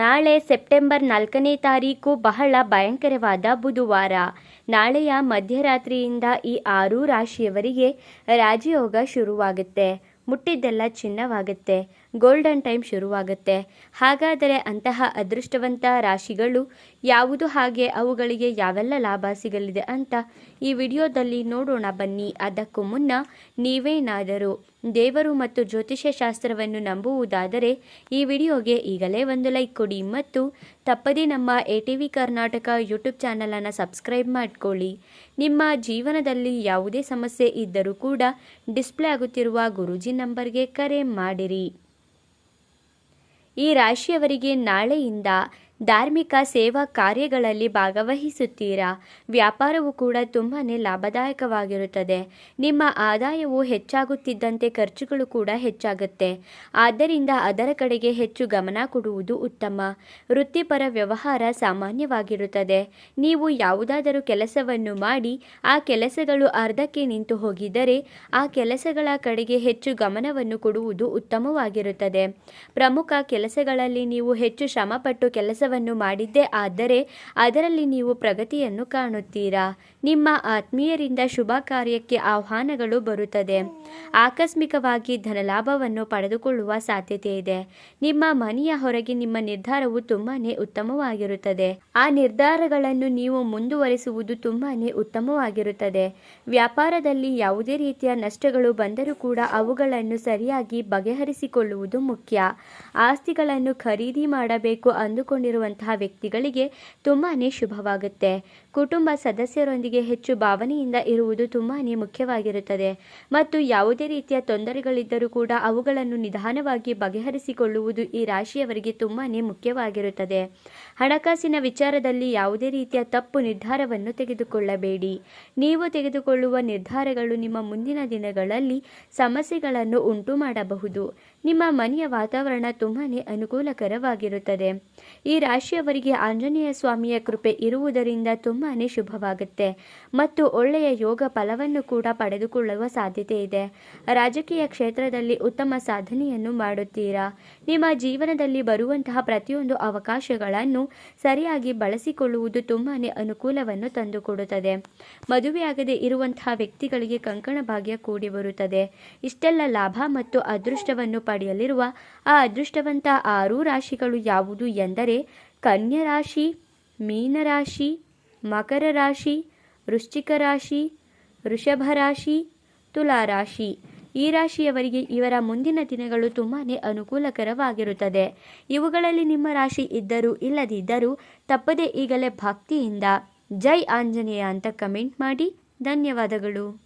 ನಾಳೆ ಸೆಪ್ಟೆಂಬರ್ ನಾಲ್ಕನೇ ತಾರೀಕು ಬಹಳ ಭಯಂಕರವಾದ ಬುಧವಾರ. ನಾಳೆಯ ಮಧ್ಯರಾತ್ರಿಯಿಂದ ಈ ಆರು ರಾಶಿಯವರಿಗೆ ರಾಜಯೋಗ ಶುರುವಾಗುತ್ತೆ. ಮುಟ್ಟಿದ್ದೆಲ್ಲ ಚಿನ್ನವಾಗುತ್ತೆ. ಗೋಲ್ಡನ್ ಟೈಮ್ ಶುರುವಾಗುತ್ತೆ. ಹಾಗಾದರೆ ಅಂತಹ ಅದೃಷ್ಟವಂತ ರಾಶಿಗಳು ಯಾವುದು ಹಾಗೆ, ಅವುಗಳಿಗೆ ಯಾವೆಲ್ಲ ಲಾಭ ಸಿಗಲಿದೆ ಅಂತ ಈ ವಿಡಿಯೋದಲ್ಲಿ ನೋಡೋಣ ಬನ್ನಿ. ಅದಕ್ಕೂ ಮುನ್ನ ನೀವೇನಾದರೂ ದೇವರು ಮತ್ತು ಜ್ಯೋತಿಷ್ಯ ಶಾಸ್ತ್ರವನ್ನು ನಂಬುವುದಾದರೆ ಈ ವಿಡಿಯೋಗೆ ಈಗಲೇ ಒಂದು ಲೈಕ್ ಕೊಡಿ ಮತ್ತು ತಪ್ಪದೇ ನಮ್ಮ A T V Karnataka YouTube ಚಾನಲನ್ನು ಸಬ್ಸ್ಕ್ರೈಬ್ ಮಾಡಿಕೊಳ್ಳಿ. ನಿಮ್ಮ ಜೀವನದಲ್ಲಿ ಯಾವುದೇ ಸಮಸ್ಯೆ ಇದ್ದರೂ ಕೂಡ ಡಿಸ್ಪ್ಲೇ ಆಗುತ್ತಿರುವ ಗುರೂಜಿ ನಂಬರ್ಗೆ ಕರೆ ಮಾಡಿರಿ. ಈ ರಾಶಿಯವರಿಗೆ ನಾಳೆಯಿಂದ ಧಾರ್ಮಿಕ ಸೇವಾ ಕಾರ್ಯಗಳಲ್ಲಿ ಭಾಗವಹಿಸುತ್ತೀರಾ? ವ್ಯಾಪಾರವು ಕೂಡ ತುಂಬಾ ಲಾಭದಾಯಕವಾಗಿರುತ್ತದೆ. ನಿಮ್ಮ ಆದಾಯವು ಹೆಚ್ಚಾಗುತ್ತಿದ್ದಂತೆ ಖರ್ಚುಗಳು ಕೂಡ ಹೆಚ್ಚಾಗುತ್ತೆ. ಆದ್ದರಿಂದ ಅದರ ಕಡೆಗೆ ಹೆಚ್ಚು ಗಮನ ಕೊಡುವುದು ಉತ್ತಮ. ವೃತ್ತಿಪರ ವ್ಯವಹಾರ ಸಾಮಾನ್ಯವಾಗಿರುತ್ತದೆ. ನೀವು ಯಾವುದಾದರೂ ಕೆಲಸವನ್ನು ಮಾಡಿ, ಆ ಕೆಲಸಗಳು ಅರ್ಧಕ್ಕೆ ನಿಂತು ಹೋಗಿದ್ದರೆ, ಆ ಕೆಲಸಗಳ ಕಡೆಗೆ ಹೆಚ್ಚು ಗಮನವನ್ನು ಕೊಡುವುದು ಉತ್ತಮವಾಗಿರುತ್ತದೆ. ಪ್ರಮುಖ ಕೆಲಸಗಳಲ್ಲಿ ನೀವು ಹೆಚ್ಚು ಶ್ರಮಪಟ್ಟು ಕೆಲಸವನ್ನು ಮಾಡಿದ್ದೇ, ಆದರೆ ಅದರಲ್ಲಿ ನೀವು ಪ್ರಗತಿಯನ್ನು ಕಾಣುತ್ತೀರಾ? ನಿಮ್ಮ ಆತ್ಮೀಯರಿಂದ ಶುಭ ಕಾರ್ಯಕ್ಕೆ ಆಹ್ವಾನಗಳು ಬರುತ್ತದೆ. ಆಕಸ್ಮಿಕವಾಗಿ ಧನಲಾಭವನ್ನು ಪಡೆದುಕೊಳ್ಳುವ ಸಾಧ್ಯತೆ ಇದೆ. ನಿಮ್ಮ ಮನೆಯ ಹೊರಗೆ ನಿಮ್ಮ ನಿರ್ಧಾರವು ತುಂಬಾನೇ ಉತ್ತಮವಾಗಿರುತ್ತದೆ. ಆ ನಿರ್ಧಾರಗಳನ್ನು ನೀವು ಮುಂದುವರಿಸುವುದು ತುಂಬಾನೇ ಉತ್ತಮವಾಗಿರುತ್ತದೆ. ವ್ಯಾಪಾರದಲ್ಲಿ ಯಾವುದೇ ರೀತಿಯ ನಷ್ಟಗಳು ಬಂದರೂ ಕೂಡ ಅವುಗಳನ್ನು ಸರಿಯಾಗಿ ಬಗೆಹರಿಸಿಕೊಳ್ಳುವುದು ಮುಖ್ಯ. ಆಸ್ತಿಗಳನ್ನು ಖರೀದಿ ಮಾಡಬೇಕು ಅಂದುಕೊಂಡಿರುವಂತಹ ವ್ಯಕ್ತಿಗಳಿಗೆ ತುಂಬಾನೇ ಶುಭವಾಗುತ್ತೆ. ಕುಟುಂಬ ಸದಸ್ಯರೊಂದಿಗೆ ಹೆಚ್ಚು ಭಾವನೆಯಿಂದ ಇರುವುದು ತುಂಬಾನೇ ಮುಖ್ಯವಾಗಿರುತ್ತದೆ. ಮತ್ತು ಯಾವುದೇ ರೀತಿಯ ತೊಂದರೆಗಳಿದ್ದರೂ ಕೂಡ ಅವುಗಳನ್ನು ನಿಧಾನವಾಗಿ ಬಗೆಹರಿಸಿಕೊಳ್ಳುವುದು ಈ ರಾಶಿಯವರಿಗೆ ತುಂಬಾನೇ ಮುಖ್ಯವಾಗಿರುತ್ತದೆ. ಹಣಕಾಸಿನ ವಿಚಾರದಲ್ಲಿ ಯಾವುದೇ ರೀತಿಯ ತಪ್ಪು ನಿರ್ಧಾರವನ್ನು ತೆಗೆದುಕೊಳ್ಳಬೇಡಿ. ನೀವು ತೆಗೆದುಕೊಳ್ಳುವ ನಿರ್ಧಾರಗಳು ನಿಮ್ಮ ಮುಂದಿನ ದಿನಗಳಲ್ಲಿ ಸಮಸ್ಯೆಗಳನ್ನು ಉಂಟು ಮಾಡಬಹುದು. ನಿಮ್ಮ ಮನೆಯ ವಾತಾವರಣ ತುಂಬಾನೇ ಅನುಕೂಲಕರವಾಗಿರುತ್ತದೆ. ಈ ರಾಶಿಯವರಿಗೆ ಆಂಜನೇಯ ಸ್ವಾಮಿಯ ಕೃಪೆ ಇರುವುದರಿಂದ ತುಂಬಾನೇ ಶುಭವಾಗುತ್ತೆ. ಮತ್ತು ಒಳ್ಳೆಯ ಯೋಗ ಫಲವನ್ನು ಕೂಡ ಪಡೆದುಕೊಳ್ಳುವ ಸಾಧ್ಯತೆ ಇದೆ. ರಾಜಕೀಯ ಕ್ಷೇತ್ರದಲ್ಲಿ ಉತ್ತಮ ಸಾಧನೆಯನ್ನು ಮಾಡುತ್ತೀರಾ? ನಿಮ್ಮ ಜೀವನದಲ್ಲಿ ಬರುವಂತಹ ಪ್ರತಿಯೊಂದು ಅವಕಾಶಗಳನ್ನು ಸರಿಯಾಗಿ ಬಳಸಿಕೊಳ್ಳುವುದು ತುಂಬಾ ಅನುಕೂಲವನ್ನು ತಂದುಕೊಡುತ್ತದೆ. ಮದುವೆಯಾಗದೆ ಇರುವಂತಹ ವ್ಯಕ್ತಿಗಳಿಗೆ ಕಂಕಣ ಭಾಗ್ಯ ಕೂಡಿ ಬರುತ್ತದೆ. ಇಷ್ಟೆಲ್ಲ ಲಾಭ ಮತ್ತು ಅದೃಷ್ಟವನ್ನು ಪಡೆಯಲಿರುವ ಆ ಅದೃಷ್ಟವಂತ ಆರು ರಾಶಿಗಳು ಯಾವುದು ಎಂದರೆ ಕನ್ಯಾ ರಾಶಿ ಮೀನರಾಶಿ ಮಕರ ರಾಶಿ ವೃಶ್ಚಿಕ ರಾಶಿ ವೃಷಭ ರಾಶಿ ತುಲಾ ರಾಶಿ ಈ ರಾಶಿಯವರಿಗೆ ಇವರ ಮುಂದಿನ ದಿನಗಳು ತುಂಬಾ ಅನುಕೂಲಕರವಾಗಿರುತ್ತದೆ. ಇವುಗಳಲ್ಲಿ ನಿಮ್ಮ ರಾಶಿ ಇದ್ದರೂ ಇಲ್ಲದಿದ್ದರೂ ತಪ್ಪದೇ ಈಗಲೇ ಭಕ್ತಿಯಿಂದ ಜೈ ಆಂಜನೇಯ ಅಂತ ಕಮೆಂಟ್ ಮಾಡಿ. ಧನ್ಯವಾದಗಳು.